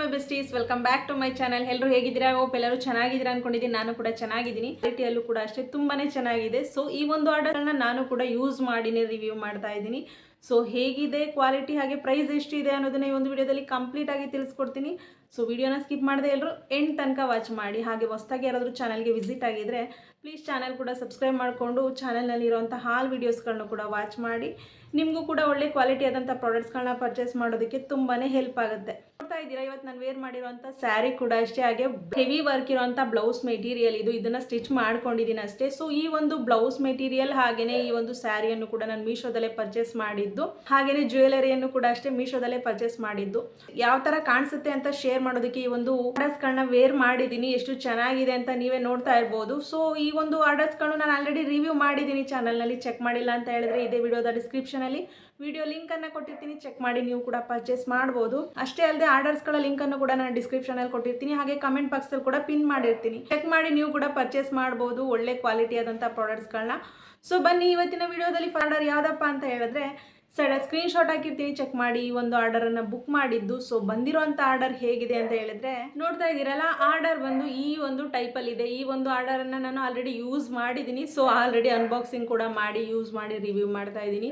My besties welcome back to my channel ಎಲ್ಲರೂ ಹೇಗಿದ್ದೀರಾ? ಓಪ್ ಎಲ್ಲರೂ ಚೆನ್ನಾಗಿದ್ದೀರಾ ಅನ್ಕೊಂಡಿದ್ದೀನಿ. ನಾನು ಕೂಡ ಚೆನ್ನಾಗಿದ್ದೀನಿ. ಕ್ವಾಲಿಟಿಯಲ್ಲೂ ಕೂಡ ಅಷ್ಟೇ ತುಂಬಾ ಚೆನ್ನಾಗಿದೆ. ಸೊ ಈ ಒಂದು ಆರ್ಡರ್ನ ನಾನು ಕೂಡ ಯೂಸ್ ಮಾಡಿನೇ ರಿವ್ಯೂ ಮಾಡ್ತಾ ಇದ್ದೀನಿ. ಸೊ ಹೇಗಿದೆ? ಕ್ವಾಲಿಟಿ ಹಾಗೆ ಪ್ರೈಸ್ ಎಷ್ಟಿದೆ ಅನ್ನೋದನ್ನ ಈ ಒಂದು ವಿಡಿಯೋದಲ್ಲಿ ಕಂಪ್ಲೀಟ್ ಆಗಿ ತಿಳಿಸ್ಕೊಡ್ತೀನಿ. ಸೊ ವಿಡಿಯೋನ ಸ್ಕಿಪ್ ಮಾಡದೆ ಎಲ್ಲರೂ ಎಂಡ್ ತನಕ ವಾಚ್ ಮಾಡಿ. ಹಾಗೆ ಹೊಸದಾಗಿ ಯಾರಾದರೂ ಚಾನಲ್ಗೆ ವಿಸಿಟ್ ಆಗಿದ್ರೆ ಪ್ಲೀಸ್ ಚಾನಲ್ ಕೂಡ ಸಬ್ಸ್ಕ್ರೈಬ್ ಮಾಡಿಕೊಂಡು ಚಾನಲ್ನಲ್ಲಿ ಇರುವಂಥ ಹಾಲ್ ವೀಡಿಯೋಸ್ಗಳನ್ನ ಕೂಡ ವಾಚ್ ಮಾಡಿ. ನಿಮಗೂ ಕೂಡ ಒಳ್ಳೆ ಕ್ವಾಲಿಟಿ ಆದಂಥ ಪ್ರಾಡಕ್ಟ್ಸ್ಗಳನ್ನ ಪರ್ಚೇಸ್ ಮಾಡೋದಕ್ಕೆ ತುಂಬಾ ಹೆಲ್ಪ್ ಆಗುತ್ತೆ. ನೋಡ್ತಾ ಇದ್ದೀರಾ? ಇವತ್ತು ನಾನು ವೇರ್ ಮಾಡಿರುವಂಥ ಸ್ಯಾರಿ ಕೂಡ ಅಷ್ಟೇ, ಹಾಗೆ ಹೆವಿ ವರ್ಕ್ ಇರುವಂಥ ಬ್ಲೌಸ್ ಮೆಟೀರಿಯಲ್ ಇದು ಇದನ್ನು ಸ್ಟಿಚ್ ಮಾಡ್ಕೊಂಡಿದ್ದೀನಿ ಅಷ್ಟೇ. ಸೊ ಈ ಒಂದು ಬ್ಲೌಸ್ ಮೆಟೀರಿಯಲ್ ಹಾಗೆಯೇ ಈ ಒಂದು ಸ್ಯಾರಿಯನ್ನು ಕೂಡ ನಾನು ಮೀಶೋದಲ್ಲೇ ಪರ್ಚೇಸ್ ಮಾಡಿದ್ದು. ಹಾಗೆಯೇ ಜ್ಯುವೆಲರಿಯನ್ನು ಕೂಡ ಅಷ್ಟೇ ಮೀಶೋದಲ್ಲೇ ಪರ್ಚೇಸ್ ಮಾಡಿದ್ದು. ಯಾವ ಥರ ಕಾಣಿಸುತ್ತೆ ಅಂತ ಶೇರ್ ಮಾಡೋದಕ್ಕೆ ಈ ಒಂದು ಆರ್ಡರ್ಸ್ಗಳನ್ನ ವೇರ್ ಮಾಡಿದ್ದೀನಿ. ಎಷ್ಟು ಚೆನ್ನಾಗಿದೆ ಅಂತ ನೀವೇ ನೋಡ್ತಾ ಇರ್ಬೋದು. ಸೊ ಈ ಒಂದು ಆರ್ಡರ್ಸ್ಗಳು ನಾನು ಆಲ್ರೆಡಿ ರಿವ್ಯೂ ಮಾಡಿದ್ದೀನಿ ಚಾನಲ್ನಲ್ಲಿ ಚೆಕ್ ಮಾಡಿಲ್ಲ ಅಂತ ಹೇಳಿದ್ರೆ ಇದೇ ವಿಡಿಯೋದ ಡಿಸ್ಕ್ರಿಪ್ಷನಲ್ಲಿ ವಿಡಿಯೋ ಲಿಂಕನ್ನು ಕೊಟ್ಟಿರ್ತೀನಿ ಚೆಕ್ ಮಾಡಿ ನೀವು ಕೂಡ ಪರ್ಚೇಸ್ ಮಾಡ್ಬೋದು. ಅಷ್ಟೇ ಅಲ್ಲದೆ ಆರ್ಡರ್ಸ್ಗಳ ಲಿಂಕನ್ನು ಕೂಡ ನಾನು ಡಿಸ್ಕ್ರಿಪ್ಷನಲ್ಲಿ ಕೊಟ್ಟಿರ್ತೀನಿ, ಹಾಗೆ ಕಮೆಂಟ್ ಬಾಕ್ಸಲ್ಲಿ ಕೂಡ ಪಿನ್ ಮಾಡಿರ್ತೀನಿ. ಚೆಕ್ ಮಾಡಿ ನೀವು ಕೂಡ ಪರ್ಚೇಸ್ ಮಾಡ್ಬೋದು, ಒಳ್ಳೆ ಕ್ವಾಲಿಟಿ ಆದಂಥ ಪ್ರಾಡಕ್ಟ್ಸ್ಗಳನ್ನ ಸೊ ಬನ್ನಿ, ಇವತ್ತಿನ ವಿಡಿಯೋದಲ್ಲಿ ಫಾರ್ಡರ್ ಯಾವುದಪ್ಪ ಅಂತ ಹೇಳಿದ್ರೆ ಸೈಡ್ ಸ್ಕ್ರೀನ್ ಶಾಟ್ ಹಾಕಿರ್ತೀನಿ ಚೆಕ್ ಮಾಡಿ ಈ ಒಂದು ಆರ್ಡರ್ ಅನ್ನ ಬುಕ್ ಮಾಡಿದ್ದು. ಸೊ ಬಂದಿರೋಂಥ ಆರ್ಡರ್ ಹೇಗಿದೆ ಅಂತ ಹೇಳಿದ್ರೆ, ನೋಡ್ತಾ ಇದ್ದೀರಲ್ಲ ಆರ್ಡರ್ ಬಂದು ಈ ಒಂದು ಟೈಪಲ್ಲಿ ಇದೆ. ಈ ಒಂದು ಆರ್ಡರ್ ಅನ್ನ ನಾನು ಆಲ್ರೆಡಿ ಯೂಸ್ ಮಾಡಿದ್ದೀನಿ ಸೊ ಆಲ್ರೆಡಿ ಅನ್ಬಾಕ್ಸಿಂಗ್ ಕೂಡ ಮಾಡಿ ಯೂಸ್ ಮಾಡಿ ರಿವ್ಯೂ ಮಾಡ್ತಾ ಇದ್ದೀನಿ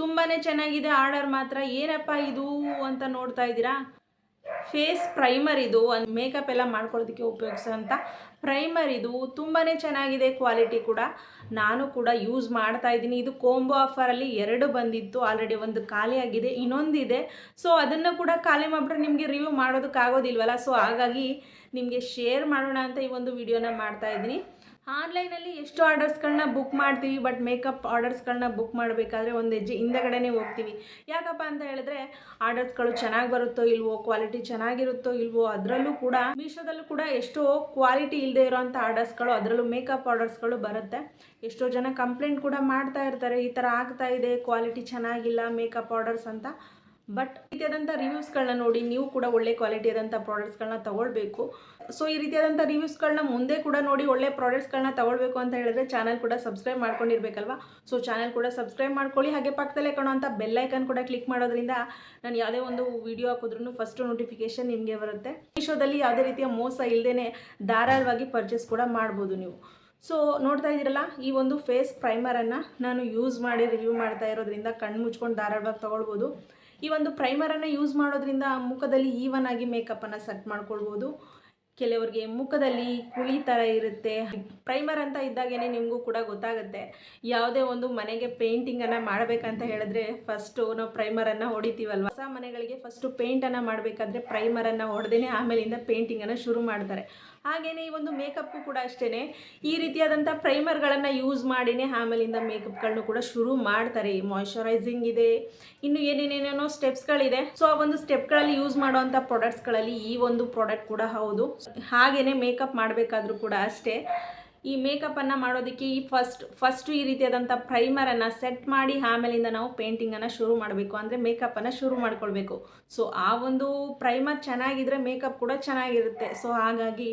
ತುಂಬಾನೇ ಚೆನ್ನಾಗಿದೆ ಆರ್ಡರ್ ಮಾತ್ರ. ಏನಪ್ಪ ಇದು ಅಂತ ನೋಡ್ತಾ ಇದ್ದೀರಾ? ಫೇಸ್ ಪ್ರೈಮರ್ ಇದು, ಒಂದು ಮೇಕಪ್ ಎಲ್ಲ ಮಾಡ್ಕೊಳ್ಳೋದಕ್ಕೆ ಉಪಯೋಗಿಸೋಂಥ ಪ್ರೈಮರ್ ಇದು ತುಂಬಾ ಚೆನ್ನಾಗಿದೆ ಕ್ವಾಲಿಟಿ ಕೂಡ. ನಾನು ಕೂಡ ಯೂಸ್ ಮಾಡ್ತಾ ಇದ್ದೀನಿ. ಇದು ಕೋಂಬೋ ಆಫರಲ್ಲಿ ಎರಡು ಬಂದಿತ್ತು. ಆಲ್ರೆಡಿ ಒಂದು ಖಾಲಿಯಾಗಿದೆ ಇನ್ನೊಂದಿದೆ. ಸೊ ಅದನ್ನು ಕೂಡ ಖಾಲಿ ಮಾಡಿಬಿಟ್ರೆ ನಿಮಗೆ ರಿವ್ಯೂ ಮಾಡೋದಕ್ಕಾಗೋದಿಲ್ವಲ್ಲ ಸೊ ಹಾಗಾಗಿ ನಿಮಗೆ ಶೇರ್ ಮಾಡೋಣ ಅಂತ ಈ ಒಂದು ವಿಡಿಯೋನ ಮಾಡ್ತಾ ಇದ್ದೀನಿ. ಆನ್ಲೈನಲ್ಲಿ ಎಷ್ಟು ಆರ್ಡರ್ಸ್ಗಳನ್ನ ಬುಕ್ ಮಾಡ್ತೀವಿ, ಬಟ್ ಮೇಕಪ್ ಆರ್ಡರ್ಸ್ಗಳನ್ನ ಬುಕ್ ಮಾಡಬೇಕಾದ್ರೆ ಒಂದು ಹೆಜ್ಜೆ ಹಿಂದಗಡೆನೇ ಹೋಗ್ತೀವಿ. ಯಾಕಪ್ಪ ಅಂತ ಹೇಳಿದ್ರೆ, ಆರ್ಡರ್ಸ್ಗಳು ಚೆನ್ನಾಗಿ ಬರುತ್ತೋ ಇಲ್ವೋ, ಕ್ವಾಲಿಟಿ ಚೆನ್ನಾಗಿರುತ್ತೋ ಇಲ್ವೋ, ಅದರಲ್ಲೂ ಕೂಡ, ಮೀಶೋದಲ್ಲೂ ಕೂಡ ಎಷ್ಟೋ ಕ್ವಾಲಿಟಿ ಇಲ್ಲದೆ ಇರೋವಂಥ ಆರ್ಡರ್ಸ್ಗಳು, ಅದರಲ್ಲೂ ಮೇಕಪ್ ಆರ್ಡರ್ಸ್ಗಳು ಬರುತ್ತೆ. ಎಷ್ಟೋ ಜನ ಕಂಪ್ಲೇಂಟ್ ಕೂಡ ಮಾಡ್ತಾ ಇರ್ತಾರೆ, ಈ ಥರ ಆಗ್ತಾ ಇದೆ, ಕ್ವಾಲಿಟಿ ಚೆನ್ನಾಗಿಲ್ಲ, ಮೇಕಪ್ ಆರ್ಡರ್ಸ್ ಅಂತ. ಬಟ್ ರೀತಿಯಾದಂಥ ರಿವ್ಯೂಸ್ಗಳನ್ನ ನೋಡಿ ನೀವು ಕೂಡ ಒಳ್ಳೆ ಕ್ವಾಲಿಟಿ ಆದಂಥ ಪ್ರಾಡಕ್ಟ್ಸ್ಗಳನ್ನ ತಗೊಳ್ಬೇಕು. ಸೊ ಈ ರೀತಿಯಾದಂಥ ರಿವ್ಯೂಸ್ಗಳನ್ನ ಮುಂದೆ ಕೂಡ ನೋಡಿ ಒಳ್ಳೆ ಪ್ರಾಡಕ್ಟ್ಸ್ಗಳನ್ನ ತಗೊಳ್ಬೇಕು ಅಂತ ಹೇಳಿದ್ರೆ ಚಾನಲ್ ಕೂಡ ಸಬ್ಸ್ಕ್ರೈಬ್ ಮಾಡ್ಕೊಂಡಿರ್ಬೇಕಲ್ವಾ? ಸೊ ಚಾನಲ್ ಕೂಡ ಸಬ್ಸ್ಕ್ರೈಬ್ ಮಾಡ್ಕೊಳ್ಳಿ. ಹಾಗೆ ಪಕ್ಕದಲ್ಲೇ ಕಾಣುವಂಥ ಬೆಲ್ಲೈಕನ್ ಕೂಡ ಕ್ಲಿಕ್ ಮಾಡೋದ್ರಿಂದ ನಾನು ಯಾವುದೇ ಒಂದು ವಿಡಿಯೋ ಹಾಕಿದ್ರೂ ಫಸ್ಟು ನೋಟಿಫಿಕೇಶನ್ ನಿಮಗೆ ಬರುತ್ತೆ. ಮೀಶೋದಲ್ಲಿ ಯಾವುದೇ ರೀತಿಯ ಮೋಸ ಇಲ್ಲದೇ ಧಾರಾಳವಾಗಿ ಪರ್ಚೇಸ್ ಕೂಡ ಮಾಡ್ಬೋದು ನೀವು. ಸೊ ನೋಡ್ತಾ ಇದ್ದೀರಲ್ಲ, ಈ ಒಂದು ಫೇಸ್ ಪ್ರೈಮರನ್ನು ನಾನು ಯೂಸ್ ಮಾಡಿ ರಿವ್ಯೂ ಮಾಡ್ತಾ ಇರೋದ್ರಿಂದ ಕಣ್ಣು ಮುಚ್ಕೊಂಡು ಧಾರಾಳವಾಗಿ ತೊಗೊಳ್ಬೋದು. ಈ ಒಂದು ಪ್ರೈಮರನ್ನು ಯೂಸ್ ಮಾಡೋದ್ರಿಂದ ಮುಖದಲ್ಲಿ ಈವನ್ ಆಗಿ ಮೇಕಪ್ಪನ್ನು ಸೆಟ್ ಮಾಡ್ಕೊಳ್ಬೋದು. ಕೆಲವರಿಗೆ ಮುಖದಲ್ಲಿ ಕುಳಿ ಥರ ಇರುತ್ತೆ. ಪ್ರೈಮರ್ ಅಂತ ಇದ್ದಾಗೇನೆ ನಿಮಗೂ ಕೂಡ ಗೊತ್ತಾಗುತ್ತೆ. ಯಾವುದೇ ಒಂದು ಮನೆಗೆ ಪೇಂಟಿಂಗನ್ನು ಮಾಡಬೇಕಂತ ಹೇಳಿದ್ರೆ ಫಸ್ಟು ನಾವು ಪ್ರೈಮರನ್ನು ಹೊಡಿತೀವಲ್ವ? ಹೊಸ ಮನೆಗಳಿಗೆ ಫಸ್ಟು ಪೇಂಟನ್ನು ಮಾಡಬೇಕಾದ್ರೆ ಪ್ರೈಮರನ್ನು ಹೊಡೆದೇನೆ ಆಮೇಲಿಂದ ಪೇಂಟಿಂಗನ್ನು ಶುರು ಮಾಡ್ತಾರೆ. ಹಾಗೆಯೇ ಈ ಒಂದು ಮೇಕಪ್ಪು ಕೂಡ ಅಷ್ಟೇ ಈ ರೀತಿಯಾದಂಥ ಪ್ರೈಮರ್ಗಳನ್ನು ಯೂಸ್ ಮಾಡಿನೇ ಆಮೇಲಿಂದ ಮೇಕಪ್ಗಳನ್ನು ಕೂಡ ಶುರು ಮಾಡ್ತಾರೆ. ಈ ಮಾಯಿಶ್ಚರೈಸಿಂಗ್ ಇದೆ, ಇನ್ನು ಏನೇನೇನೇನೋ ಸ್ಟೆಪ್ಸ್ಗಳಿದೆ ಸೊ ಆ ಒಂದು ಸ್ಟೆಪ್ಗಳಲ್ಲಿ ಯೂಸ್ ಮಾಡುವಂಥ ಪ್ರಾಡಕ್ಟ್ಸ್ಗಳಲ್ಲಿ ಈ ಒಂದು ಪ್ರಾಡಕ್ಟ್ ಕೂಡ ಹೌದು. ಹಾಗೆಯೇ ಮೇಕಪ್ ಮಾಡಬೇಕಾದ್ರೂ ಕೂಡ ಅಷ್ಟೇ. ಈ ಮೇಕಪ್ಪನ್ನು ಮಾಡೋದಕ್ಕೆ ಈ ಫಸ್ಟ್ ಫಸ್ಟು ಈ ರೀತಿಯಾದಂಥ ಪ್ರೈಮರನ್ನು ಸೆಟ್ ಮಾಡಿ ಆಮೇಲಿಂದ ನಾವು ಪೇಂಟಿಂಗನ್ನು ಶುರು ಮಾಡಬೇಕು. ಅಂದರೆ ಮೇಕಪ್ಪನ್ನು ಶುರು ಮಾಡ್ಕೊಳ್ಬೇಕು. ಸೊ ಆ ಒಂದು ಪ್ರೈಮರ್ ಚೆನ್ನಾಗಿದ್ರೆ ಮೇಕಪ್ ಕೂಡ ಚೆನ್ನಾಗಿರುತ್ತೆ. ಸೊ ಹಾಗಾಗಿ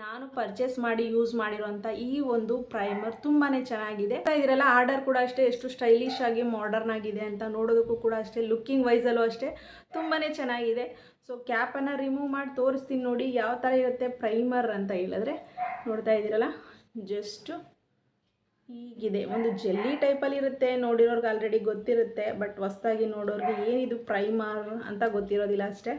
ನಾನು ಪರ್ಚೇಸ್ ಮಾಡಿ ಯೂಸ್ ಮಾಡಿರುವಂಥ ಈ ಒಂದು ಪ್ರೈಮರ್ ತುಂಬಾ ಚೆನ್ನಾಗಿದೆ. ಇದರೆಲ್ಲ ಆರ್ಡರ್ ಕೂಡ ಅಷ್ಟೇ, ಎಷ್ಟು ಸ್ಟೈಲಿಶ್ ಆಗಿ ಮಾಡರ್ನ್ ಆಗಿದೆ ಅಂತ ನೋಡೋದಕ್ಕೂ ಕೂಡ ಅಷ್ಟೇ ಲುಕ್ಕಿಂಗ್ ವೈಸಲ್ಲೂ ಅಷ್ಟೇ ತುಂಬಾ ಚೆನ್ನಾಗಿದೆ. ಸೊ ಕ್ಯಾಪನ್ನು ರಿಮೂವ್ ಮಾಡಿ ತೋರಿಸ್ತೀನಿ ನೋಡಿ, ಯಾವ ಥರ ಇರುತ್ತೆ ಪ್ರೈಮರ್ ಅಂತ ಹೇಳಿದ್ರೆ ನೋಡ್ತಾ ಇದ್ದೀರಲ್ಲ? ಜಸ್ಟು ಹೀಗಿದೆ. ಒಂದು ಜೆಲ್ಲಿ ಟೈಪಲ್ಲಿ ಇರುತ್ತೆ, ನೋಡಿರೋರ್ಗೆ ಆಲ್ರೆಡಿ ಗೊತ್ತಿರುತ್ತೆ ಬಟ್ ಹೊಸ್ದಾಗಿ ನೋಡೋರಿಗೆ ಏನಿದು ಪ್ರೈಮರ್ ಅಂತ ಗೊತ್ತಿರೋದಿಲ್ಲ ಅಷ್ಟೇ.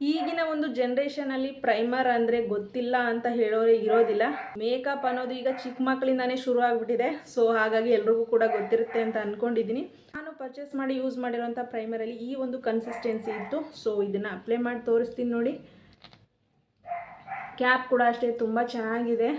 ಈಗಿನ ಒಂದು ಜನ್ರೇಷನಲ್ಲಿ ಪ್ರೈಮರ್ ಅಂದರೆ ಗೊತ್ತಿಲ್ಲ ಅಂತ ಹೇಳೋರೇ ಇರೋದಿಲ್ಲ. ಮೇಕಪ್ ಅನ್ನೋದು ಈಗ ಚಿಕ್ಕ ಮಕ್ಕಳಿಂದಾನೇ ಶುರು ಆಗಿಬಿಟ್ಟಿದೆ ಸೊ ಹಾಗಾಗಿ ಎಲ್ರಿಗೂ ಕೂಡ ಗೊತ್ತಿರುತ್ತೆ ಅಂತ ಅಂದ್ಕೊಂಡಿದ್ದೀನಿ ನಾನು ಪರ್ಚೇಸ್ ಮಾಡಿ ಯೂಸ್ ಮಾಡಿರೋಂಥ ಪ್ರೈಮರಲ್ಲಿ ಈ ಒಂದು ಕನ್ಸಿಸ್ಟೆನ್ಸಿ ಇತ್ತು ಸೊ ಇದನ್ನು ಅಪ್ಲೈ ಮಾಡಿ ತೋರಿಸ್ತೀನಿ ನೋಡಿ. ಕ್ಯಾಪ್ ಕೂಡ ಅಷ್ಟೇ ತುಂಬ ಚೆನ್ನಾಗಿದೆ.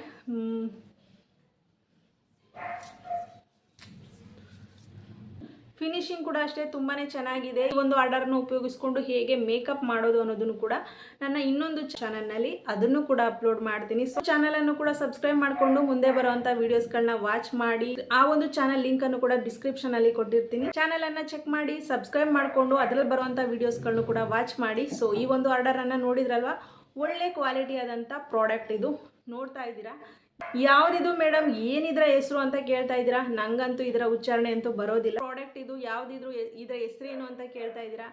ಫಿನಿಶಿಂಗ್ ಕೂಡ ಅಷ್ಟೇ ತುಂಬಾ ಚೆನ್ನಾಗಿದೆ. ಈ ಒಂದು ಆರ್ಡರ್ನ ಉಪಯೋಗಿಸ್ಕೊಂಡು ಹೇಗೆ ಮೇಕಪ್ ಮಾಡೋದು ಅನ್ನೋದನ್ನು ಕೂಡ ನನ್ನ ಇನ್ನೊಂದು ಚಾನಲ್ನಲ್ಲಿ ಅದನ್ನು ಕೂಡ ಅಪ್ಲೋಡ್ ಮಾಡ್ತೀನಿ. ಸೊ ಚಾನಲನ್ನು ಕೂಡ ಸಬ್ಸ್ಕ್ರೈಬ್ ಮಾಡಿಕೊಂಡು ಮುಂದೆ ಬರುವಂಥ ವೀಡಿಯೋಸ್ಗಳನ್ನ ವಾಚ್ ಮಾಡಿ, ಆ ಒಂದು ಚಾನಲ್ ಲಿಂಕನ್ನು ಕೂಡ ಡಿಸ್ಕ್ರಿಪ್ಷನಲ್ಲಿ ಕೊಟ್ಟಿರ್ತೀನಿ. ಚಾನಲನ್ನು ಚೆಕ್ ಮಾಡಿ ಸಬ್ಸ್ಕ್ರೈಬ್ ಮಾಡಿಕೊಂಡು ಅದರಲ್ಲಿ ಬರುವಂಥ ವೀಡಿಯೋಸ್ಗಳನ್ನು ಕೂಡ ವಾಚ್ ಮಾಡಿ. ಸೊ ಈ ಒಂದು ಆರ್ಡರನ್ನು ನೋಡಿದ್ರಲ್ವ? ಒಳ್ಳೆ ಕ್ವಾಲಿಟಿ ಆದಂಥ ಪ್ರಾಡಕ್ಟ್ ಇದು. ನೋಡ್ತಾ ಇದ್ದೀರಾ? ಯಾವ್ದಿದು ಮೇಡಮ್? ಏನಿದ್ರ ಹೆಸರು ಅಂತ ಕೇಳ್ತಾ ಇದ್ದೀರಾ? ನಂಗಂತೂ ಇದರ ಉಚ್ಚಾರಣೆ ಅಂತೂ ಬರೋದಿಲ್ಲ. ಪ್ರಾಡಕ್ಟ್ ಇದು ಯಾವ್ದಿದ್ರು ಇದ್ರ ಹೆಸರೇನು ಅಂತ ಕೇಳ್ತಾ ಇದ್ದೀರಾ?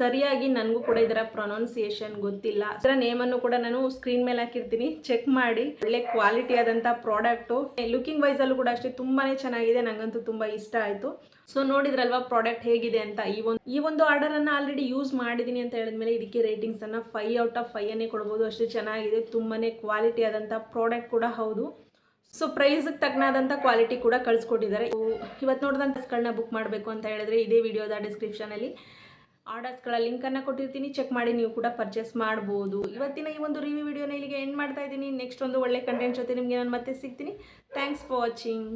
ಸರಿಯಾಗಿ ನನಗೂ ಕೂಡ ಇದರ ಪ್ರೊನೌನ್ಸಿಯೇಷನ್ ಗೊತ್ತಿಲ್ಲ. ಇದರ ಅನ್ನು ಕೂಡ ನಾನು ಸ್ಕ್ರೀನ್ ಮೇಲೆ ಹಾಕಿರ್ತೀನಿ. ಚೆಕ್ ಮಾಡಿ. ಒಳ್ಳೆ ಕ್ವಾಲಿಟಿ ಆದಂಥ ಪ್ರಾಡಕ್ಟು ಲುಕಿಂಗ್ ವೈಸ್ ಅಲ್ಲೂ ಕೂಡ ಅಷ್ಟೇ ತುಂಬಾನೇ ಚೆನ್ನಾಗಿದೆ. ನಂಗಂತೂ ತುಂಬಾ ಇಷ್ಟ ಆಯ್ತು. ಸೊ ನೋಡಿದ್ರಲ್ವಾ ಪ್ರಾಡಕ್ಟ್ ಹೇಗಿದೆ ಅಂತ? ಈ ಒಂದು ಈ ಒಂದು ಆರ್ಡರ್ ಅನ್ನ ಆಲ್ರೆಡಿ ಯೂಸ್ ಮಾಡಿದೀನಿ ಅಂತ ಹೇಳಿದ್ಮೇಲೆ ಇದಕ್ಕೆ ರೇಟಿಂಗ್ಸ್ ಅನ್ನ ಫೈವ್ ಔಟ್ ಆಫ್ ಫೈವ್ ಅನ್ನೇ ಕೊಡ್ಬೋದು. ಅಷ್ಟು ಚೆನ್ನಾಗಿದೆ. ತುಂಬಾನೇ ಕ್ವಾಲಿಟಿ ಆದಂಥ ಪ್ರಾಡಕ್ಟ್ ಕೂಡ ಹೌದು. ಸೊ ಪ್ರೈಸ್ಗೆ ತಕ್ಕನಾದಂಥ ಕ್ವಾಲಿಟಿ ಕೂಡ ಕಳಿಸ್ಕೊಟ್ಟಿದ್ದಾರೆ. ಇವತ್ತು ನೋಡಿದಂಥ ಡ್ರೆಸ್ಗಳನ್ನ ಬುಕ್ ಮಾಡಬೇಕು ಅಂತ ಹೇಳಿದ್ರೆ ಇದೇ ವಿಡಿಯೋದ ಡಿಸ್ಕ್ರಿಪ್ಷನಲ್ಲಿ ಆರ್ಡರ್ಸ್ಗಳ ಲಿಂಕನ್ನು ಕೊಟ್ಟಿರ್ತೀನಿ. ಚೆಕ್ ಮಾಡಿ ನೀವು ಕೂಡ ಪರ್ಚೇಸ್ ಮಾಡ್ಬೋದು. ಇವತ್ತಿನ ಈ ಒಂದು ರಿವ್ಯೂ ವಿಡಿಯೋನ ಇಲ್ಲಿಗೆ ಎಂಡ್ ಮಾಡ್ತಾ ಇದ್ದೀನಿ. ನೆಕ್ಸ್ಟ್ ಒಂದು ಒಳ್ಳೆ ಕಂಟೆಂಟ್ ಜೊತೆ ನಿಮಗೆ ನಾನು ಮತ್ತೆ ಸಿಗ್ತೀನಿ. Thanks for watching